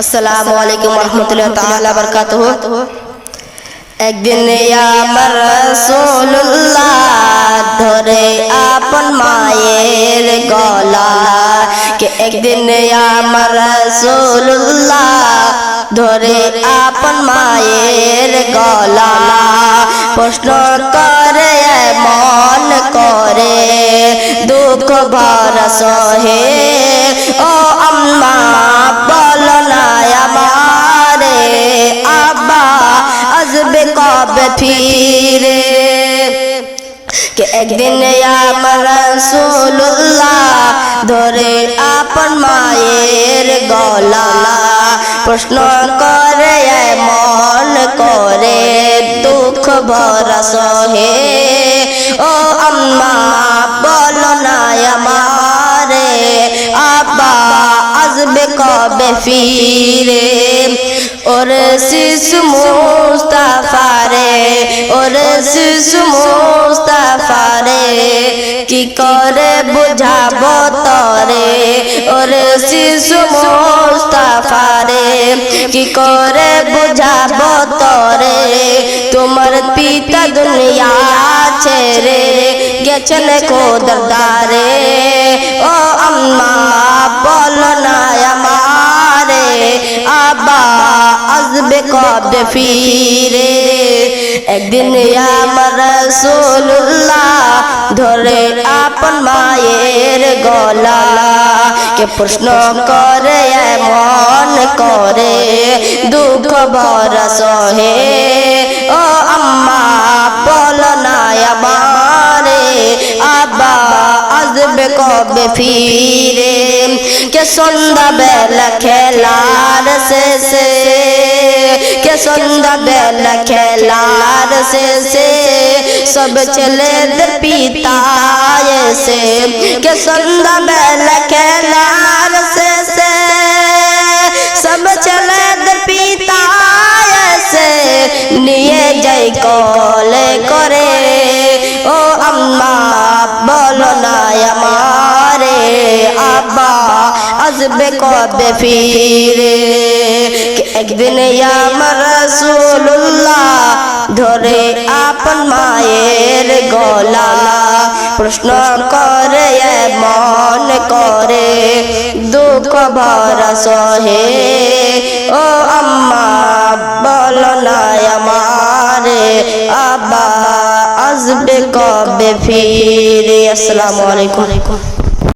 আসসালামু আলাইকুম রহমতুল্লাহ তাআলা বারাকাতুহু একদিন আমার রাসূলুল্লাহ ধরে আপন মায়ের গলা কে একদিন আমার রাসূলুল্লাহ ধরে আপন মায়ের গলা প্রশ্ন করে মন করে দুঃখ ভরা ফিরে কে একদিন আমার রাসূলুল্লাহ ধরে আপন মায়ের গলা। প্রশ্ন করে মন করে, দুঃখ ভরা সহে। ও আম্মা, বলো না আমারে আসবে কবে ফিরে? ওরে শিশু মুস্তাফারে ওরে শিশু মুস্তাফারে কি করে বুঝাবো তরে? ওরে শিশু মুস্তাফারে কি করে বুঝাবো তরে? তোমার পিতা দুনিয়া ছেড়ে গেছেন খোদারে ও আম্মা, বলো আসবে কবে ফিরে। একদিন আমার রাসূলুল্লাহ ধরে আপন মায়ের গলা কে প্রশ্ন করে মন করে দুঃখ ভরা সহে। ও আম্মা বলো না আমারে আব্বা আসবে কবে ফিরে? কে সন্ধ্যা বেলা খেলার শেষে কে সন্ধ্যা বেলা খেলার শেষে সব ছেলেদের পিতা এসে কে সন্ধ্যা বেলা খেলার শেষে সব ছেলেদের পিতা এসে নিয়ে যাই কলে করে ও আম্মা বলো না আমারে আব্বা আসবে কবে ফিরে একদিন আমার ধরে আপন মায়ের গলা প্রশ্ন করে, মন করে, দুঃখ ভরা সহে। ও আম্মা, বলো না আমারে আব্বা আসবে কবে ফিরে? আসসালামু আলাইকুম।